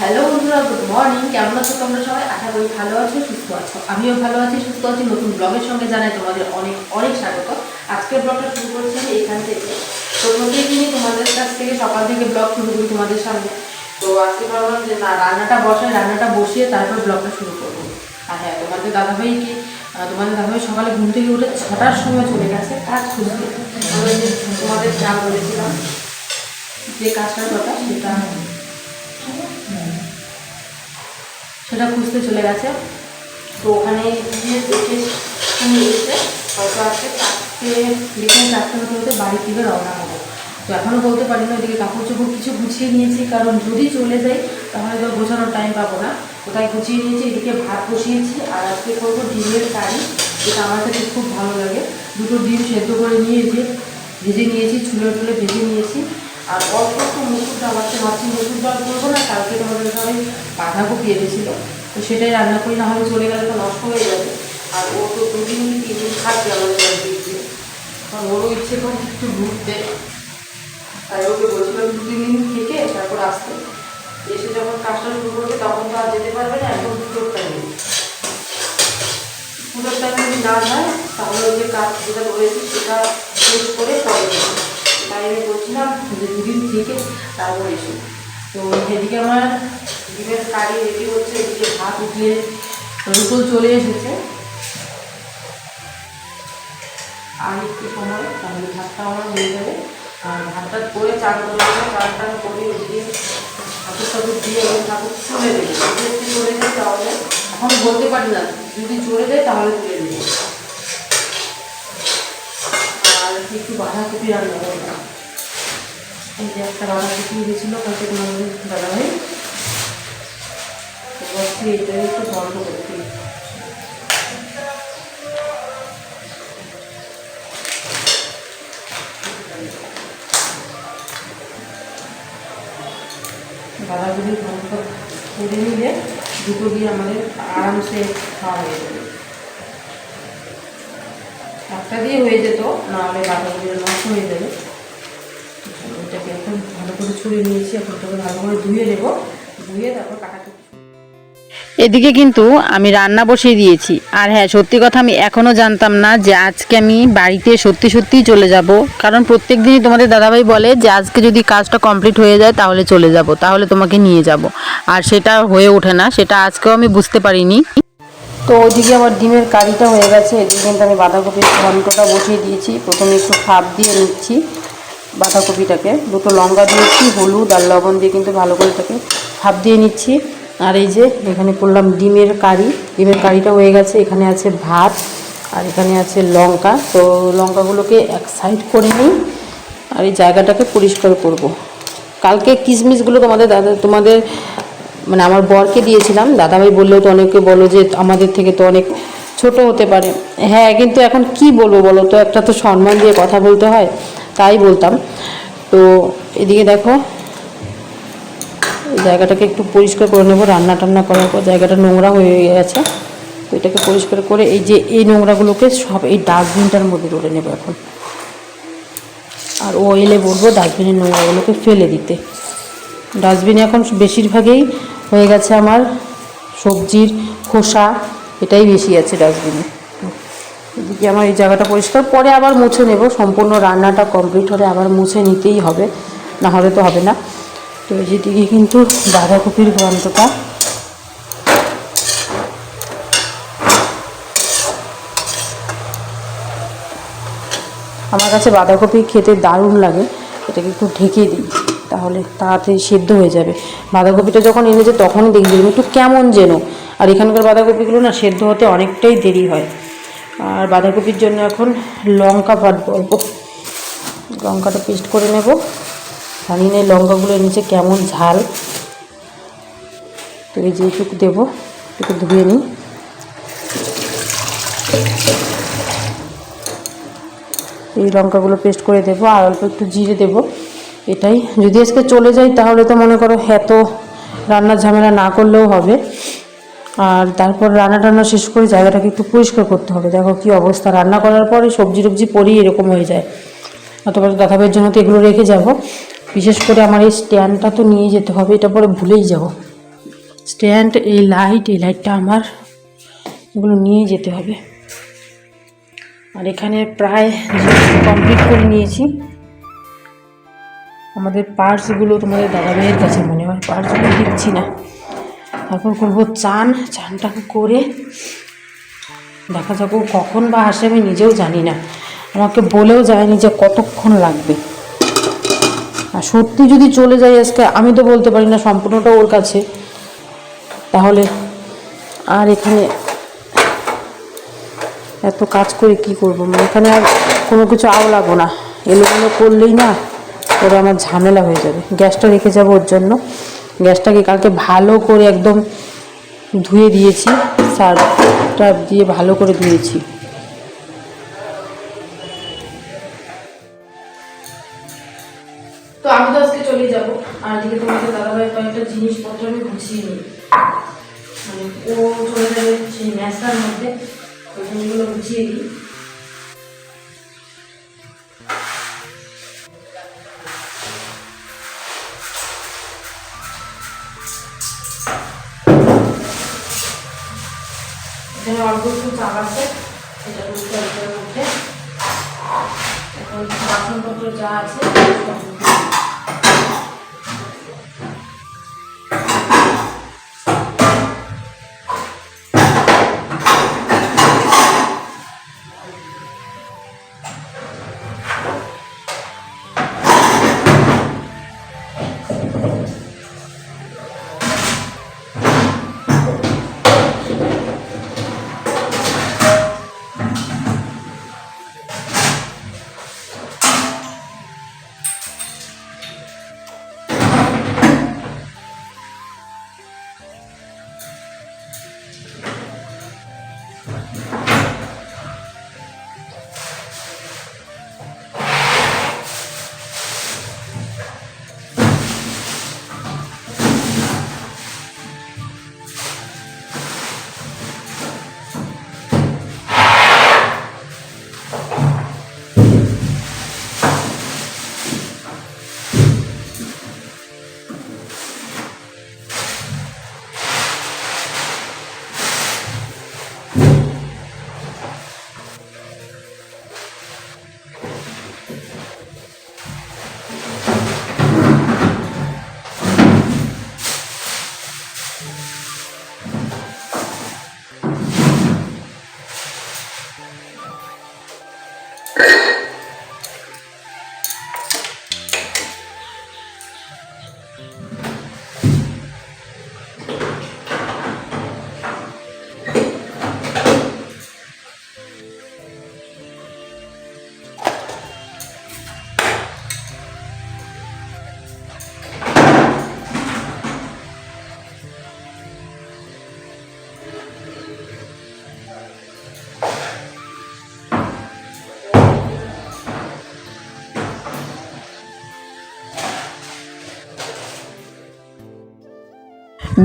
Hello বন্ধুরা good morning কেমন আছো তোমরা সবাই? আশা করি ভালো আছো, সুস্থ আছো। আমিও ভালো আছি, সুস্থ আছি। নতুন ব্লগের সঙ্গে জানাই তোমাদের অনেক অনেক স্বাগত। আজকের ব্লগটা শুরু করছি আমি এখান থেকে। তো প্রতিদিনই তোমাদের কাছ থেকে সকাল থেকে ব্লগ শুরু করি তোমাদের সামনে। তো আজকে ভাবলাম যে না, রান্নাটা বসাই, রান্নাটা বসিয়ে তারপর ব্লগটা শুরু করব। আর হ্যাঁ তোমাদের দাদাভাই কি তোমাদের দাদাভাই সকালে ঘুম থেকে উঠে ছটার সময় চলে গেছে, কাজ খুঁজতে। তোমাদের যা বলেছিলাম যে কাজটার কথা সেটা সেটা খুঁজতে চলে গেছে। তো ওখানে গিয়ে দেখে শুনে এসে হয়তো আজকে মতো হতে বাড়ি থেকে রওনা হব। তো এখনও বলতে পারি না ওইদিকে কাপড় চোপড় কিছু গুছিয়ে নিয়েছি, কারণ যদি চলে যাই তাহলে তো গোছানোর টাইম পাবো না। কোথায় গুছিয়ে নিয়েছি, এদিকে ভাত বসিয়েছি, আর আজকে করব ডিমের কারি। যেটা আমার কাছে খুব ভালো লাগে। দুটো ডিম সেদ্ধ করে নিয়েছি, ভেজে নিয়েছি ছুলে টুলে ভেজে নিয়েছি। আর অল্প একটু মুসুর ডাল আছে ভাবছি মুসুর ডাল করব না, কালকে তোমাদের সবাই বাঁধাকপি এনেছিল। তো সেটাই রান্না করি, না হলে চলে গেলে তো নষ্ট হয়ে যাবে। আর ও তো কি তিন দিন থাকবে আমাদের বাড়িতে কারণ ওরও ইচ্ছে করে একটু ঘুরতে তাই ওকে বলছিলাম দু তিন দিন থেকে তারপর আসতে। এসে যখন কাজটা শুরু করবে তখন তো আর যেতে পারবে না, একদম দুটোর টাইমে পুজোর টাইমে যদি না যায়, তাহলে ওই যে কাজ যেটা রয়েছে সেটা শেষ করে পরে আমি বলছিলাম যে দুদিন থেকে তারপর এসো। তো এদিকে আমার ডিমের কারি রেডি হচ্ছে, এদিকে ভাত উঠিয়ে রুটুল চলে এসেছে। আর একটু সময়, তাহলে ভাতটা আমার হয়ে যাবে। আর ভাতটা করে চান করব চান টান করে ওদিকে ঠাকুর ঠাকুর দিয়ে ওই ঠাকুর চলে দেবে চলে যায় তাহলে, এখন বলতে পারি না, যদি চলে যায় তাহলে তুলে দেবো। একটু বাঁধাকপি রান্না করব এই যে একটা বাঁধাকপি দিয়েছিল কালকে তোমাদের ভাই। তো ভাবছি এটাই একটু গল্প করতে বাঁধাকপি গল্প করে নিলে দুটো দিয়ে আমাদের আরামসে খাওয়া হয়ে যাবে। একটা দিয়ে হয়ে যেত, নাহলে বাঁধাকপিটা নষ্ট হয়ে যাবে। এটাকে এখন ভালো করে ছুঁড়ে নিয়েছি, এখন এটাকে ভালো করে ধুয়ে নেব। ধুয়ে তারপর কাটাকুটি এদিকে কিন্তু আমি রান্না বসিয়ে দিয়েছি। আর হ্যাঁ সত্যি কথা আমি এখনও জানতাম না যে আজকে আমি বাড়িতে সত্যি সত্যিই চলে যাব। কারণ প্রত্যেক দিনই তোমাদের দাদাভাই বলে যে, আজকে যদি কাজটা কমপ্লিট হয়ে যায়, তাহলে চলে যাব। তাহলে তোমাকে নিয়ে যাব। আর সেটা হয়ে ওঠে না, সেটা আজকেও আমি বুঝতে পারিনি। তো ওদিকে আমার ডিমের কারিটা হয়ে গেছে, এদিকে কিন্তু আমি বাঁধাকপির ঘন্টটা বসিয়ে দিয়েছি। প্রথমে একটু ফাপ দিয়ে নিচ্ছি বাঁধাকপিটাকে। দুটো লঙ্কা দিয়েছি, হলুদ আর লবণ দিয়ে কিন্তু ভালো করে এটাকে ফাপ দিয়ে নিচ্ছি। আর এই যে এখানে করলাম ডিমের কারি। ডিমের কারিটা হয়ে গেছে, এখানে আছে ভাত আর এখানে আছে লঙ্কা। তো লঙ্কাগুলোকে এক সাইড করে নিই আর এই জায়গাটাকে পরিষ্কার করব। কালকে কিশমিশগুলো তোমাদের দাদা, তোমাদের মানে আমার বরকে দিয়েছিলাম। দাদাভাই বললেও তো অনেকে বলো যে আমাদের থেকে তো অনেক ছোট হতে পারে। হ্যাঁ কিন্তু এখন কি বলব বলো তো? একটা তো সম্মান দিয়ে কথা বলতে হয়, তাই বলতাম। তো এদিকে দেখো জায়গাটাকে একটু পরিষ্কার করে নেব রান্না টান্না করার পর জায়গাটা নোংরা হয়ে গেছে। তো এটাকে পরিষ্কার করে এই যে এই নোংরাগুলোকে সব এই ডাস্টবিনটার মধ্যে তুলে নেব এখন। আর ও এলে বলব ডাস্টবিনের নোংরাগুলোকে ফেলে দিতে। ডাস্টবিনে এখন বেশিরভাগই হয়ে গেছে আমার সবজির খোসা, এটাই বেশি আছে ডাস্টবিনে। এদিকে আমার এই জায়গাটা পরিষ্কার। পরে আবার মুছে নেব, সম্পূর্ণ রান্নাটা কমপ্লিট হলে আবার মুছে নিতেই হবে, না হলে তো হবে না। তো যেদিকে কিন্তু বাঁধাকপির গন্ধটা। আমার কাছে বাঁধাকপি খেতে দারুণ লাগে, এটাকে একটু ঢেকে দিই। তাহলে তাড়াতাড়ি সেদ্ধ হয়ে যাবে। বাঁধাকপিটা যখন এনেছে তখনই দেখবি একটু কেমন যেন। আর এখানকার বাঁধাকপিগুলো না সেদ্ধ হতে অনেকটাই দেরি হয়। আর বাঁধাকপির জন্য এখন লঙ্কা বাটবো অল্প লঙ্কাটা পেস্ট করে নেব। জানি না লঙ্কাগুলো এনেছে কেমন ঝাল। তো এই যে এইটুকু দেবো একটু ধুয়ে নিই। এই লঙ্কাগুলো পেস্ট করে দেবো আর অল্প একটু জিরে দেবো। এটাই। যদি আজকে চলে যাই, তাহলে তো মনে করো এত রান্নার ঝামেলা না করলেও হবে। আর তারপর রান্না টান্না শেষ করে জায়গাটাকে একটু পরিষ্কার করতে হবে। দেখো কি অবস্থা। রান্না করার পরে সবজি টবজি পরেই এরকম হয়ে যায়। অথবা দাদাভাইয়ের জন্য তো এগুলো রেখে যাব। বিশেষ করে আমার এই স্ট্যান্ডটা তো নিয়ে যেতে হবে, এটা পরে ভুলেই যাব। স্ট্যান্ড, এই লাইট, এই লাইটটা আমার। এগুলো নিয়ে যেতে হবে। আর এখানে প্রায় কমপ্লিট করে নিয়েছি। আমাদের পার্সগুলো তোমাদের দাদাভাইয়ের কাছে মনে হয়, পার্সগুলো দিচ্ছি না। তারপর করব চান, চানটা করে দেখা যাব কখন বা আসে, আমি নিজেও জানি না। আমাকে বলেও যায়নি যে কতক্ষণ লাগবে। আর সত্যি যদি চলে যায় আজকে, আমি তো বলতে পারি না সম্পূর্ণটা ওর কাছে। তাহলে আর এখানে এত কাজ করে কি করব? মানে এখানে আর কোনো কিছু আও লাগবো না। এলোমেলো করলেই না ওরা আমার ঝামেলা হয়ে যাবে। গ্যাসটা রেখে যাব ওর জন্য। গ্যাসটাকে কালকে ভালো করে একদম ধুয়ে দিয়েছি। সার্ফটা দিয়ে ভালো করে ধুয়েছি। তো আমি তো আজকে চলে যাব। আর এদিকে তোমাকে দাদাভাইয়ের কয়েকটা জিনিসপত্র আমি গুছিয়ে নিই। মানে ও চলে যাবে সেই ন্যাসার মধ্যে। ওই জিনিসগুলো গুছিয়ে দিই। অল্প একটু চাল আছে দুটো এটার মধ্যে। এখন বাসনপত্র যা আছে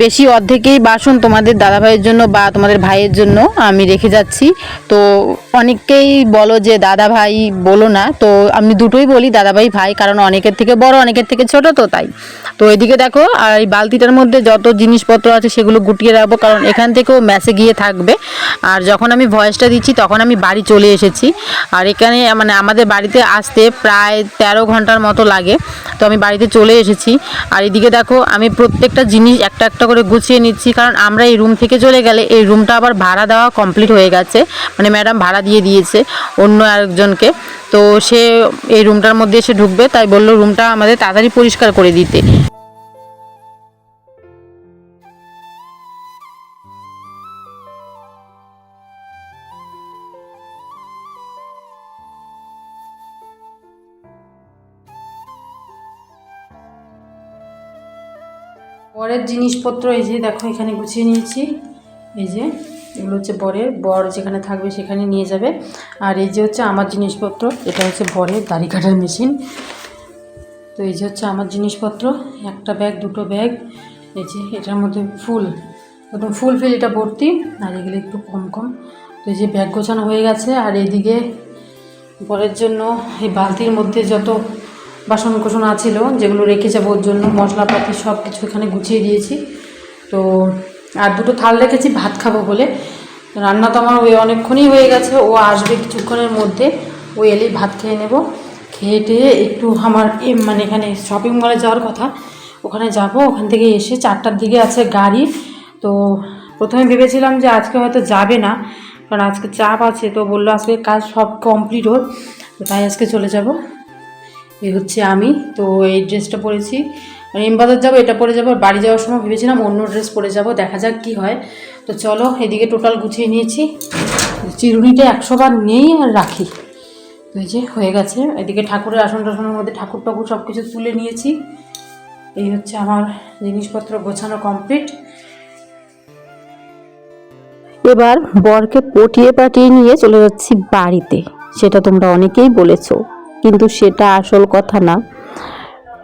বেশি অর্ধেকেই বাসন তোমাদের দাদা ভাইয়ের জন্য বা তোমাদের ভাইয়ের জন্য আমি রেখে যাচ্ছি। তো অনেককেই বলো যে, দাদা ভাই, বলো না। তো আমি দুটোই বলি, দাদা ভাই ভাই। কারণ অনেকের থেকে বড়, অনেকের থেকে ছোট তো তাই। তো এদিকে দেখো, আর এই বালতিটার মধ্যে যত জিনিসপত্র আছে সেগুলো গুটিয়ে রাখব, কারণ এখান থেকেও ম্যাসে গিয়ে থাকবে। আর যখন আমি ভয়েসটা দিচ্ছি, তখন আমি বাড়ি চলে এসেছি। আর এখানে মানে আমাদের বাড়িতে আসতে প্রায় তেরো ঘণ্টার মতো লাগে। তো আমি বাড়িতে চলে এসেছি। আর এদিকে দেখো, আমি প্রত্যেকটা জিনিস একটা একটা করে গুছিয়ে নিচ্ছি। কারণ আমরা এই রুম থেকে চলে গেলে এই রুমটা আবার ভাড়া দেওয়া কমপ্লিট হয়ে গেছে। মানে ম্যাডাম ভাড়া দিয়েছে অন্য আরেকজনকে। তো সে এই রুমটার মধ্যে এসে ঢুকবে, তাই বলল রুমটা আমাদের তাড়াতাড়ি পরিষ্কার করে দিতে। পরের জিনিসপত্র এই যে দেখো, এখানে গুছিয়ে নিয়েছি। এই যে এগুলো হচ্ছে বরের। বর যেখানে থাকবে সেখানে নিয়ে যাবে। আর এই যে হচ্ছে আমার জিনিসপত্র, এটা হচ্ছে বরের দাড়ি কাটার মেশিন। তো এই যে হচ্ছে আমার জিনিসপত্র, একটা ব্যাগ, দুটো ব্যাগ। এই যে এটার মধ্যে ফুল, একদম ফুল ফিল এটা ভর্তি, আর এগুলো একটু কম কম। তো এই যে ব্যাগ গোছানো হয়ে গেছে, আর এইদিকে বরের জন্য এই বালতির মধ্যে যত বাসন কোসন আছিল, যেগুলো রেখে যাব ওর জন্য, মশলাপাতি সব কিছু এখানে গুছিয়ে দিয়েছি। তো আর দুটো থাল রেখেছি, ভাত খাব বলে। রান্না তো আমার ওই অনেকক্ষণই হয়ে গেছে, ও আসবে কিছুক্ষণের মধ্যে। ও এলেই ভাত খেয়ে নেব। খেয়ে টেয়ে একটু আমার মানে এখানে শপিং মলে যাওয়ার কথা। ওখানে যাব, ওখান থেকে এসে চারটার দিকে আছে গাড়ি। তো প্রথমে ভেবেছিলাম যে আজকে হয়তো যাবে না, কারণ আজকে চাপ আছে, তো বলল আজকে কাজ সব কমপ্লিট হোক। তাই আজকে চলে যাব। এই হচ্ছে আমি, তো এই ড্রেসটা পরেছি। বাজার যাব, এটা পরে যাব, বাড়ি যাওয়ার সময় ভেবেছিলাম অন্য ড্রেস পরে যাব, দেখা যাক কি হয়। তো চলো, এদিকে টোটাল গুছিয়ে নিয়েছি। চিরুনিটা একশো বার নেই আর রাখি এই যে, হয়ে গেছে। এদিকে ঠাকুরের আসন টাসনের মধ্যে ঠাকুর টাকুর সব কিছু তুলে নিয়েছি। এই হচ্ছে আমার জিনিসপত্র গোছানো কমপ্লিট এবার বরকে পটিয়ে পাটিয়ে নিয়ে চলে যাচ্ছি বাড়িতে। সেটা তোমরা অনেকেই বলেছ, কিন্তু সেটা আসল কথা না।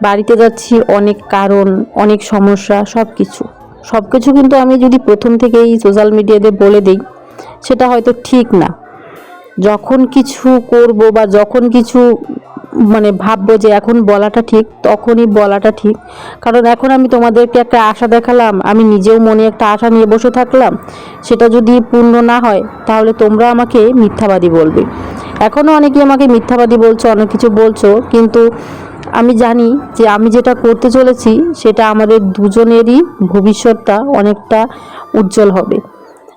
বাড়িতে যাচ্ছি, অনেক কারণ, অনেক সমস্যা সব কিছু সব কিছু কিন্তু আমি যদি প্রথম থেকেই সোশ্যাল মিডিয়াতে বলে দিই, সেটা হয়তো ঠিক না। যখন কিছু করব বা যখন কিছু মানে ভাববো যে এখন বলাটা ঠিক, তখনই বলাটা ঠিক। কারণ এখন আমি তোমাদেরকে একটা আশা দেখালাম, আমি নিজেও মনে একটা আশা নিয়ে বসে থাকলাম, সেটা যদি পূর্ণ না হয়, তাহলে তোমরা আমাকে মিথ্যাবাদী বলবে। এখনও অনেকেই আমাকে মিথ্যাবাদী বলছো, অনেক কিছু বলছো, কিন্তু আমি জানি যে আমি যেটা করতে চলেছি, সেটা আমাদের দুজনেরই ভবিষ্যৎটা অনেকটা উজ্জ্বল হবে।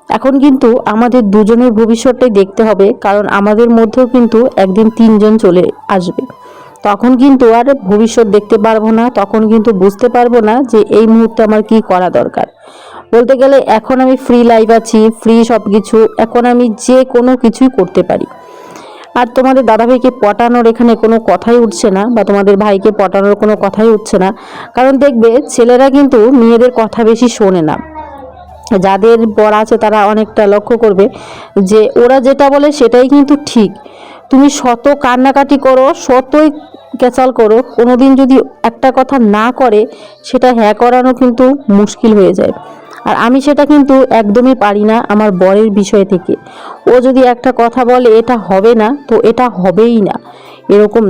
এখন কিন্তু আমাদের দুজনের ভবিষ্যৎটাই দেখতে হবে, কারণ আমাদের মধ্যেও কিন্তু একদিন তিনজন চলে আসবে। তখন কিন্তু আর ভবিষ্যৎ দেখতে পারব না, তখন কিন্তু বুঝতে পারব না যে এই মুহূর্তে আমার কি করা দরকার। বলতে গেলে এখন আমি ফ্রি লাইফ আছি ফ্রি সব কিছু এখন আমি যে কোনো কিছুই করতে পারি। আর তোমাদের দাদাভাইকে পটানোর এখানে কোনো কথাই উঠছে না, বা তোমাদের ভাইকে পটানোর কোনো কথাই উঠছে না। কারণ দেখবে, ছেলেরা কিন্তু মেয়েদের কথা বেশি শোনে না। যাদের বর আছে তারা অনেকটা লক্ষ্য করবে যে, ওরা যেটা বলে সেটাই কিন্তু ঠিক। তুমি শত কান্নাকাটি করো, শতই ক্যাচাল করো, কোনোদিন যদি একটা কথা না করে, সেটা হ্যাঁ করানো কিন্তু মুশকিল হয়ে যায়। আর আমি সেটা কিন্তু একদমই পারি না আমার বরের বিষয় থেকে। ও যদি একটা কথা বলে, এটা হবে না, তো এটা হবেই না। এরকম।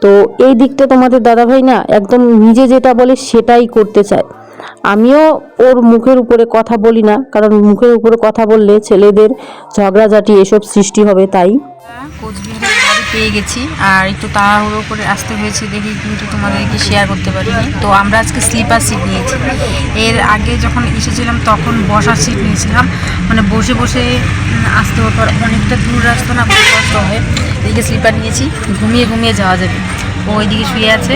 তো এই দিকটা তোমাদের দাদাভাই না একদম নিজে যেটা বলে সেটাই করতে চায়। আমিও ওর মুখের উপরে কথা বলি না, কারণ মুখের উপরে কথা বললে ছেলেদের ঝগড়াঝাটি এসব সৃষ্টি হবে, তাই। কোচবিহারের বাড়ি পেয়ে গেছি। আর একটু তাড়াহুড়ো করে আসতে হয়েছে দেখি কিন্তু তোমাদেরকে শেয়ার করতে পারিনি। তো আমরা আজকে স্লিপার সিট নিয়েছি। এর আগে যখন এসেছিলাম তখন বসার সিট নিয়েছিলাম। মানে বসে বসে আসতে হতো অনেকটা দূর রাস্তা না, খুব কষ্ট হয়। এদিকে স্লিপার নিয়েছি, ঘুমিয়ে ঘুমিয়ে যাওয়া যাবে। ও ওইদিকে শুয়ে আছে,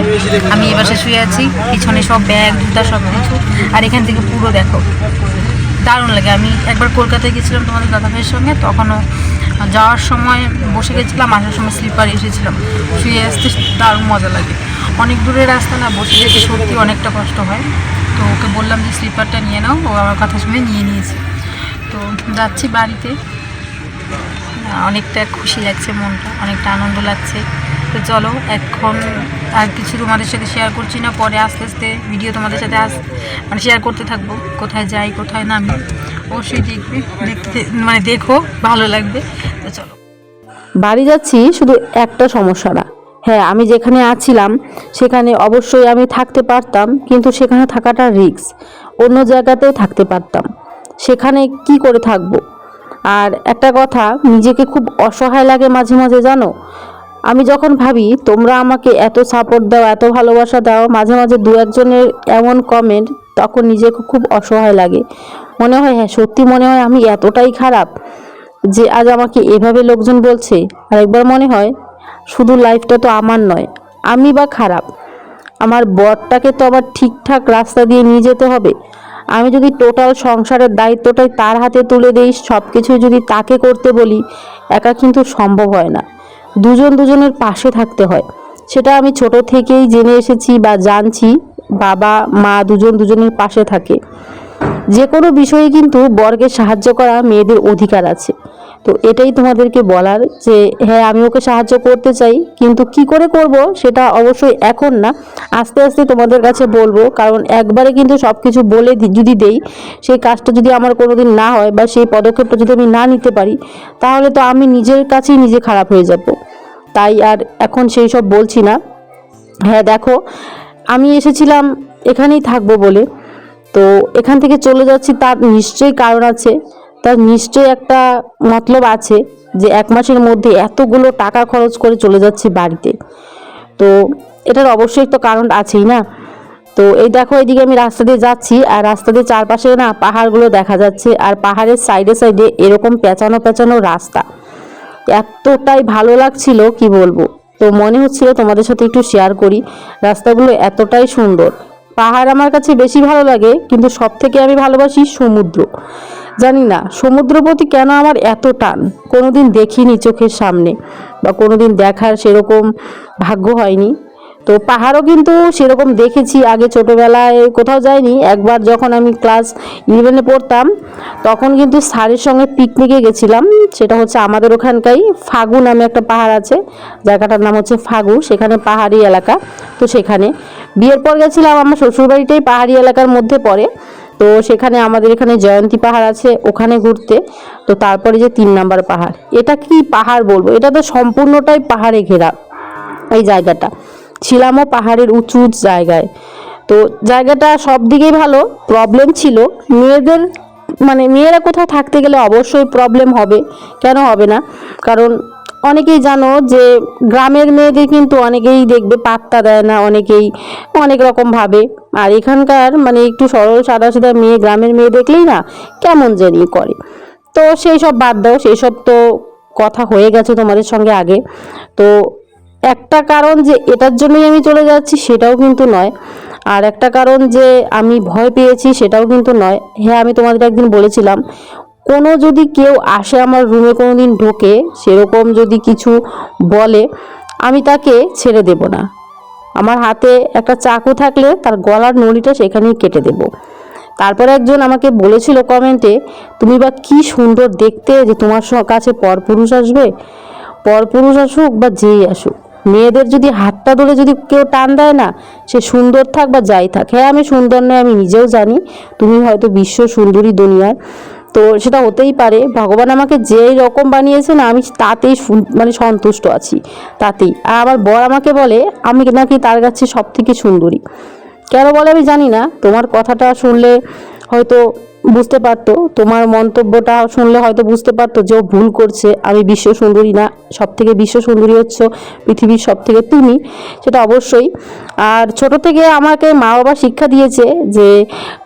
আমি এপাশে শুয়ে আছি, পিছনে সব ব্যাগ জুতা সব কিছু। আর এখান থেকে পুরো দেখো। দারুণ লাগে। আমি একবার কলকাতায় গেছিলাম তোমাদের দাদাভাইয়ের সঙ্গে, তখনও যাওয়ার সময় বসে গেছিলাম, আসার সময় স্লিপার এসেছিলাম। শুয়ে আসতে দারুণ মজা লাগে। অনেক দূরের রাস্তা না, বসে যেতে সত্যি অনেকটা কষ্ট হয়। তো ওকে বললাম যে স্লিপারটা নিয়ে নাও। ও আমার কথা শুনে নিয়ে নিয়েছে। তো যাচ্ছি বাড়িতে। অনেকটা খুশি লাগছে মনটা, অনেকটা আনন্দ লাগছে। তো চলো, এখন আর কিছু তোমাদের সাথে শেয়ার করছি না। পরে আস্তে আস্তে ভিডিও তোমাদের সাথে আস মানে শেয়ার করতে থাকব। কোথায় যাই, কোথায় নামি। অবশ্যই দেখবে, দেখতে মানে দেখো, ভালো লাগবে। তো চলো। বাড়ি যাচ্ছি শুধু একটা সমস্যা না। হ্যাঁ আমি যেখানে আছিলাম, সেখানে অবশ্যই আমি থাকতে পারতাম, কিন্তু সেখানে থাকাটা রিস্ক অন্য জায়গাতেও থাকতে পারতাম। সেখানে কি করে থাকব? আর একটা কথা, নিজেকে খুব অসহায় লাগে মাঝে মাঝে, জানো? আমি যখন ভাবি, তোমরা আমাকে এত সাপোর্ট দাও, এত ভালোবাসা দাও, মাঝে মাঝে দু একজনের এমন কমেন্ট তখন নিজেকে খুব অসহায় লাগে। মনে হয় হ্যাঁ সত্যি মনে হয় আমি এতটাই খারাপ যে আজ আমাকে এভাবে লোকজন বলছে। আর একবার মনে হয়, শুধু লাইফটা তো আমার নয়, আমি বা খারাপ। আমার বরটাকে তো আবার ঠিকঠাক রাস্তা দিয়ে নিয়ে যেতে হবে। আমি যদি টোটাল সংসারের দায়িত্বটাই তার হাতে তুলে দিই সব কিছু যদি তাকে করতে বলি, একা কিন্তু সম্ভব হয় না। দুজন দুজনের পাশে থাকতে হয়। সেটা আমি ছোট থেকেই জেনে এসেছি বা জানছি, বাবা, মা দুজন দুজনের পাশে থাকে। যে কোনো বিষয়ে কিন্তু বরকে সাহায্য করা মেয়েদের অধিকার আছে। তো এটাই তোমাদেরকে বলার যে হ্যাঁ আমি ওকে সাহায্য করতে চাই, কিন্তু কি করে করব সেটা অবশ্যই এখন না, আস্তে আস্তে তোমাদের কাছে বলব। কারণ একবারে কিন্তু সব কিছু বলে যদি দেই, সেই কাজটা যদি আমার কোনোদিন না হয় বা সেই পদক্ষেপটা যদি আমি না নিতে পারি, তাহলে তো আমি নিজের কাছেই নিজে খারাপ হয়ে যাব। তাই আর এখন সেই সব বলছি না। হ্যাঁ দেখো, আমি এসেছিলাম, এখানেই থাকব বলে। তো এখান থেকে চলে যাচ্ছি, তার নিশ্চয়ই কারণ আছে। তার নিশ্চয়ই একটা মতলব আছে যে এক মাসের মধ্যে এতগুলো টাকা খরচ করে চলে যাচ্ছি বাড়িতে। তো এটার অবশ্যই তো কারণ আছেই না। তো এই দেখো এইদিকে আমি রাস্তা দিয়ে যাচ্ছি, আর রাস্তা দিয়ে চারপাশে না পাহাড়গুলো দেখা যাচ্ছে, আর পাহাড়ের সাইডে সাইডে এরকম পেঁচানো পেঁচানো রাস্তা। এতটাই ভালো লাগছিল, কি বলব? তো মনে হচ্ছিল তোমাদের সাথে একটু শেয়ার করি। রাস্তাগুলো এতটাই সুন্দর। পাহাড় আমার কাছে বেশি ভালো লাগে, কিন্তু সব থেকে আমি ভালোবাসি সমুদ্র। জানি না, সমুদ্র প্রতি কেন আমার এত টান? কোনোদিন দেখিনি চোখের সামনে, বা কোনোদিন দেখার সেরকম ভাগ্য হয়নি। তো পাহাড়ও কিন্তু সেরকম দেখেছি, আগে ছোটোবেলায় কোথাও যাইনি। একবার যখন আমি ক্লাস ইলেভেনে পড়তাম, তখন কিন্তু স্যারের সঙ্গে পিকনিকে গেছিলাম। সেটা হচ্ছে আমাদের ওখানকাই ফাগু নামে একটা পাহাড় আছে, জায়গাটার নাম হচ্ছে ফাগু, সেখানে পাহাড়ি এলাকা, তো সেখানে। বিয়ের পর গেছিলাম, আমার শ্বশুরবাড়িটাই পাহাড়ি এলাকার মধ্যে পড়ে, তো সেখানে আমাদের এখানে জয়ন্তী পাহাড় আছে ওখানে ঘুরতে, তো তারপরে যে তিন নাম্বার পাহাড়। এটা কি পাহাড় বলব? এটা তো সম্পূর্ণটাই পাহাড়ে ঘেরা, এই জায়গাটা। ছিলামও পাহাড়ের উঁচু উঁচু জায়গায়। তো জায়গাটা সব দিকেই ভালো প্রবলেম ছিল। মেয়েদের মানে মেয়েরা কোথাও থাকতে গেলে অবশ্যই প্রবলেম হবে। কেন হবে না? কারণ অনেকেই জানো যে গ্রামের মেয়েদের কিন্তু অনেকেই দেখবে, পাত্তা দেয় না, অনেকেই অনেক রকম ভাবে। আর এখানকার মানে একটু সরল সাদা সাদা মেয়ে গ্রামের মেয়ে দেখলেই না কেমন জানি করে। তো সেই সব বাদ দাও, সেই সব তো কথা হয়ে গেছে তোমাদের সঙ্গে আগে। তো একটা কারণ যে এটার জন্যই আমি চলে যাচ্ছি সেটাও কিন্তু নয়। আর একটা কারণ যে আমি ভয় পেয়েছি সেটাও কিন্তু নয়। হ্যাঁ আমি তোমাদের একদিন বলেছিলাম, কোনো যদি কেউ আসে আমার রুমে কোনো দিন ঢোকে, সেরকম যদি কিছু বলে, আমি তাকে ছেড়ে দেব না। আমার হাতে একটা চাকু থাকলে তার গলার নড়িটা সেখানেই কেটে দেব। তারপরে একজন আমাকে বলেছিল কমেন্টে তুমি বা কি সুন্দর দেখতে যে তোমার কাছে পরপুরুষ আসবে? পরপুরুষ আসুক বা যেই আসুক। মেয়েদের যদি হাতটা ধরে যদি কেউ টান দেয় না, সে সুন্দর থাক বা যাই থাক। হ্যাঁ আমি সুন্দর নয়, আমি নিজেও জানি। তুমি হয়তো বিশ্ব সুন্দরী দুনিয়ার। তো সেটা হতেই পারে। ভগবান আমাকে যেই রকম বানিয়েছে না আমি তাতেই মানে সন্তুষ্ট আছি। তাতেই। আর আমার বর আমাকে বলে, আমি নাকি তার কাছে সব থেকে সুন্দরী। কেন বলে আমি জানি না। তোমার কথাটা শুনলে হয়তো বুঝতে পারতো। তোমার মন্তব্যটা শুনলে হয়তো বুঝতে পারতো যে ও ভুল করছে, আমি বিশ্ব সুন্দরী না সব থেকে বিশ্ব সুন্দরী হচ্ছে পৃথিবীর সব থেকে তুমি, সেটা অবশ্যই। আর ছোট থেকে আমাকে মা বাবা শিক্ষা দিয়েছে যে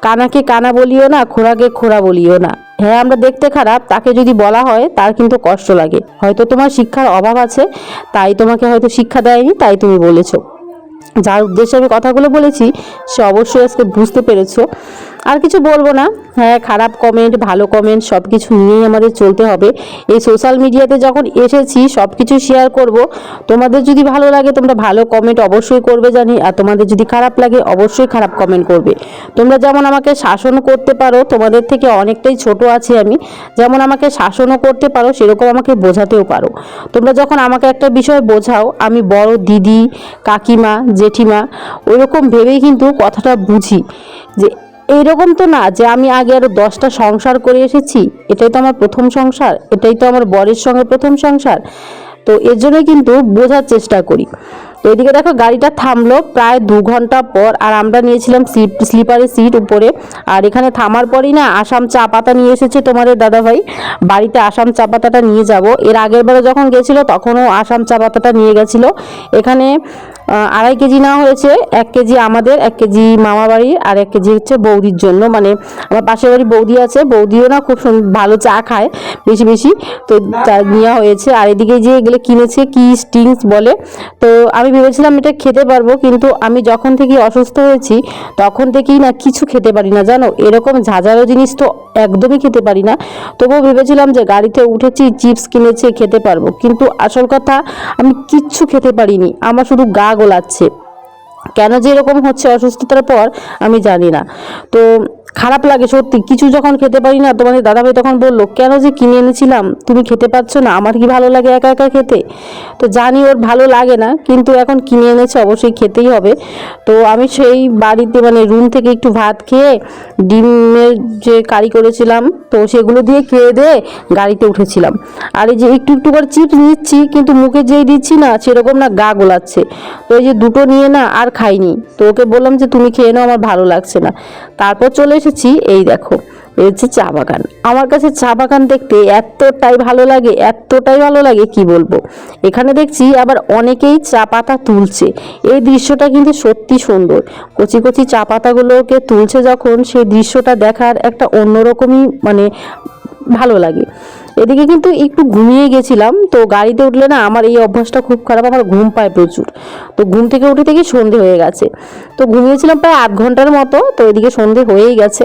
কানাকে কানা বলিও না, খোড়াকে খোড়া বলিও না। হ্যাঁ আমরা দেখতে খারাপ, তাকে যদি বলা হয়, তার কিন্তু কষ্ট লাগে। হয়তো তোমার শিক্ষার অভাব আছে, তাই তোমাকে হয়তো শিক্ষা দেয়নি, তাই তুমি বলেছ। যার উদ্দেশ্যে আমি কথাগুলো বলেছি, সে অবশ্যই আজকে বুঝতে পেরেছ। আর কিছু বলব না। হ্যাঁ খারাপ কমেন্ট ভালো কমেন্ট সব কিছু নিয়েই আমাদের চলতে হবে। এই সোশ্যাল মিডিয়াতে যখন এসেছি সব কিছু শেয়ার করব। তোমাদের যদি ভালো লাগে, তোমরা ভালো কমেন্ট অবশ্যই করবে জানি। আর তোমাদের যদি খারাপ লাগে, অবশ্যই খারাপ কমেন্ট করবে। তোমরা যেমন আমাকে শাসন করতে পারো, তোমাদের থেকে অনেকটাই ছোট আছি আমি। যেমন আমাকে শাসনও করতে পারো, সেরকম আমাকে বোঝাতেও পারো। তোমরা যখন আমাকে একটা বিষয় বোঝাও, আমি বড় দিদি, কাকিমা, জেঠিমা ওইরকম ভেবেই কিন্তু কথাটা বুঝি। যে এইরকম তো না যে আমি আগে আরও দশটা সংসার করে এসেছি, এটাই তো আমার প্রথম সংসার, এটাই তো আমার বরের সঙ্গে প্রথম সংসার। তো এর জন্যই কিন্তু বোঝার চেষ্টা করি। তো এদিকে দেখো গাড়িটা থামলো প্রায় দু ঘণ্টা পর, আর আমরা নিয়েছিলাম সিট, স্লিপারের সিট উপরে। আর এখানে থামার পরই না আসাম চা পাতা নিয়ে এসেছে তোমাদের দাদাভাই। বাড়িতে আসাম চা পাতাটা নিয়ে যাব। এর আগের বারে যখন গেছিল তখনও আসাম চা পাতাটা নিয়ে গেছিল। এখানে আড়াই কেজি নেওয়া হয়েছে, এক কেজি আমাদের, এক কেজি মামা বাড়ির, আর এক কেজি হচ্ছে বৌদির জন্য। মানে আমার পাশের বাড়ি বৌদি আছে, বৌদিও না খুব ভালো চা খায় বেশি বেশি। তো চা নেওয়া হয়েছে। আর এদিকে যে এগুলো কিনেছে, কি স্টিংস বলে, তো আমি ভেবেছিলাম এটা খেতে পারব, কিন্তু আমি যখন থেকে অসুস্থ হয়েছি, তখন থেকেই না কিছু খেতে পারি না, জানো? এরকম ঝাঁঝালো জিনিস তো একদমই খেতে পারি না। তবুও ভেবেছিলাম যে গাড়িতে উঠেছি, চিপস কিনেছি, খেতে পারব। কিন্তু আসল কথা, আমি কিচ্ছু খেতে পারিনি, আমার শুধু গা গোলাচ্ছে। কেন যে এরকম হচ্ছে অসুস্থতার পর, আমি জানি না। তো খারাপ লাগে সত্যি। কিছু যখন খেতে পারি না, তোমাদের দাদাভাই তখন বলল, কেন যে কিনে এনেছিলাম? তুমি খেতে পারছ না? আমার কি ভালো লাগে একা একা খেতে? তো জানি ওর ভালো লাগে না, কিন্তু এখন কিনে এনেছে, অবশ্যই খেতেই হবে। তো আমি সেই বাড়িতে মানে রুম থেকে একটু ভাত খেয়ে, ডিমের যে কারি করেছিলাম, তো সেগুলো দিয়ে খেয়ে দিয়ে গাড়িতে উঠেছিলাম। আর এই যে একটু একটু করে চিপস নিচ্ছি, কিন্তু মুখে যেই দিচ্ছি না, সেরকম না গা গোলাচ্ছে। তো এই যে দুটো নিয়ে না আর খাইনি। তো ওকে বললাম যে, তুমি খেয়ে নাও, আমার ভালো লাগছে না। তারপর চলে এসেছি, এই দেখো, এই হচ্ছে চা বাগান। আমার কাছে চা বাগান দেখতে এতটাই ভালো লাগে, এতটাই ভালো লাগে, কি বলব? এখানে দেখছি আবার অনেকেই চা পাতা তুলছে। এই দৃশ্যটা কিন্তু সত্যি সুন্দর। কচি কচি চা পাতাগুলোকে তুলছে যখন, সেই দৃশ্যটা দেখার একটা অন্যরকমই মানে ভালো লাগে। এদিকে কিন্তু একটু ঘুমিয়ে গেছিলাম, তো গাড়িতে উঠলে না আমার এই অভ্যাসটা খুব খারাপ, আমার ঘুম পায় প্রচুর। তো ঘুম থেকে উঠে থেকে সন্ধে হয়ে গেছে। তো ঘুমিয়েছিলাম প্রায় আধ ঘণ্টার মতো, তো এদিকে সন্ধে হয়েই গেছে।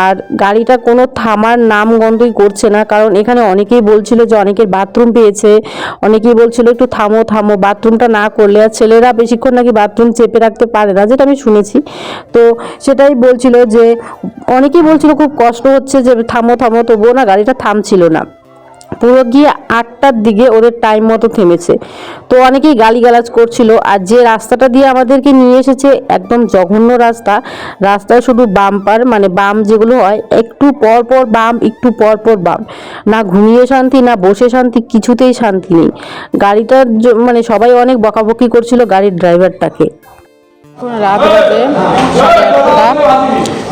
আর গাড়িটা কোনো থামার নাম গন্ধই করছে না, কারণ এখানে অনেকেই বলছিল যে অনেকের বাথরুম পেয়েছে, অনেকেই বলছিল একটু থামো থামো, বাথরুমটা না করলে আর ছেলেরা বেশিক্ষণ নাকি বাথরুম চেপে রাখতে পারে না, যেটা আমি শুনেছি। তো সেটাই বলছিল যে, অনেকেই বলছিল খুব কষ্ট হচ্ছে যে থামো থামো, তবুও না গাড়িটা থামছিল না। পুরো গিয়ে আটটার দিকে ওদের টাইম মতো থেমেছে। তো অনেকেই গালিগালাজ করছিল আর যে রাস্তাটা দিয়ে আমাদেরকে নিয়ে এসেছে একদম জঘন্য রাস্তা। রাস্তায় শুধু বাম্পার মানে বাম যেগুলো হয়, একটু পর পর বাম, একটু পর পর বাম। না ঘুমিয়ে শান্তি, না বসে শান্তি, কিছুতেই শান্তি নেই। গাড়িটার মানে সবাই অনেক বকাবকি করছিল গাড়ির ড্রাইভারটাকে। রাত আটটা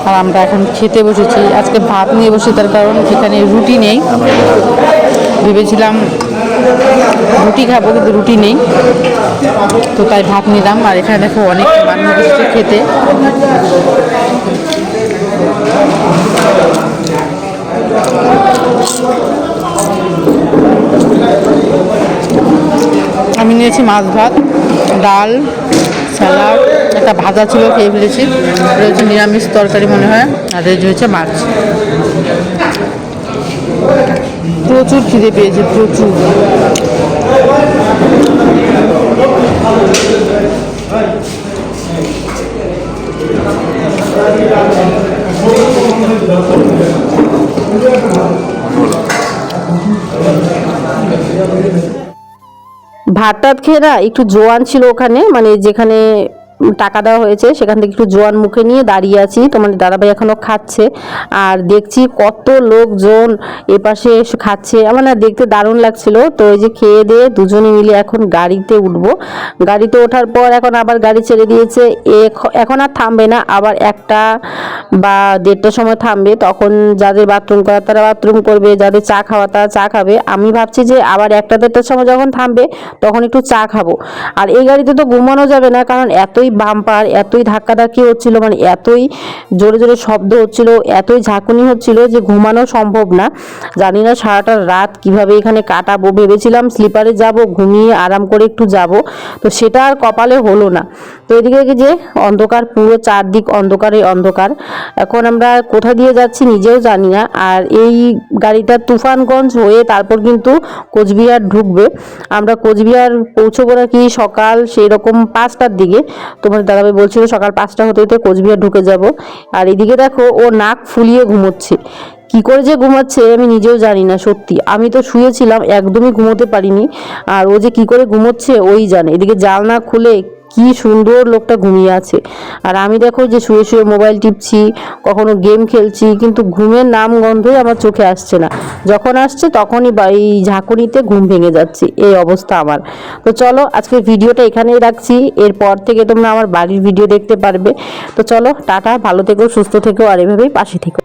আর আমরা এখন খেতে বসেছি। আজকে ভাত নিয়ে বসে তার কারণ এখানে রুটি নেই। ভেবেছিলাম রুটি খাব, কিন্তু রুটি নেই। তো তাই ভাত নিলাম। আর এখানে দেখো অনেক মানুষ খেতে। আমি নিয়েছি মাছ ভাত, ডাল, স্যালাড, একটা ভাজা ছিল, খেয়ে ফেলেছি। হচ্ছে নিরামিষ তরকারি মনে হয়, আর হচ্ছে মাছ। প্রচুর খিদে পেয়েছে প্রচুর। ভাত টাত খেয়ে না একটু জোয়ান ছিল ওখানে মানে যেখানে টাকা দেওয়া হয়েছে, সেখান থেকে একটু জোয়ান মুখে নিয়ে দাঁড়িয়ে আছি। তোমার দাদাভাই এখনও খাচ্ছে। আর দেখছি কত লোকজন এপাশে খাচ্ছে। আমার না দেখতে দারুণ লাগছিল। তো ওই যে খেয়ে দিয়ে দুজনে মিলে এখন গাড়িতে উঠবো। গাড়িতে ওঠার পর এখন আবার গাড়ি ছেড়ে দিয়েছে। এখ- এখন আর থামবে না। আবার একটা বা দেড়টার সময় থামবে। তখন যাদের বাথরুম করার, তারা বাথরুম করবে। যাদের চা খাওয়া তারা চা খাবে। আমি ভাবছি যে আবার একটা দেড়টার সময় যখন থামবে, তখন একটু চা খাব। আর এই গাড়িতে তো ঘুমানো যাবে না। কারণ এতই বাম্পার, এতই ধাক্কাধাক্কি হচ্ছিল মানে এতই জোরে জোরে শব্দ হচ্ছিল, এতই ঝাঁকুনি হচ্ছিল যে ঘুমানো সম্ভব না। জানি না সারাটা রাত কীভাবে এখানে কাটাবো, ভেবেছিলাম স্লিপারে যাব, ঘুমিয়ে আরাম করে একটু যাব, তো সেটা আর কপালে হলো না। তো এদিকে যে অন্ধকার, পুরো চারদিক অন্ধকারে অন্ধকার। এখন আমরা কোথা দিয়ে যাচ্ছি নিজেও জানি না, আর এই গাড়িটা তুফানগঞ্জ হয়ে তারপর কিন্তু কোচবিহার ঢুকবে। আমরা কোচবিহার পৌঁছবো নাকি সকাল সেই রকম পাঁচটার দিকে তোমার দাদাভাই বলছিল সকাল পাঁচটা হতে হতে কোচবিহার ঢুকে যাব। আর এদিকে দেখো, ও নাক ফুলিয়ে ঘুমোচ্ছে। কি করে যে ঘুমাচ্ছে আমি নিজেও জানি না, সত্যি। আমি তো শুয়েছিলাম, একদমই ঘুমোতে পারিনি। আর ও যে কি করে ঘুমোচ্ছে, ওই জানে। এদিকে জালনা খুলে কি সুন্দর লোকটা ঘুমিয়ে আছে। আর আমি দেখো যে শুয়ে শুয়ে মোবাইল টিপছি, কখনো গেম খেলছি, কিন্তু ঘুমের নাম গন্ধই আমার চোখে আসছে না। যখন আসছে তখনই এই ঝাঁকুনিতে ঘুম ভেঙে যাচ্ছে, এই অবস্থা আমার। তো চলো আজকের ভিডিওটা এখানেই রাখছি। এরপর থেকে তোমরা আমার বাড়ির ভিডিও দেখতে পারবে। তো চলো, টাটা, ভালো থেকো, সুস্থ থেকো, আর এভাবেই পাশে থেকো।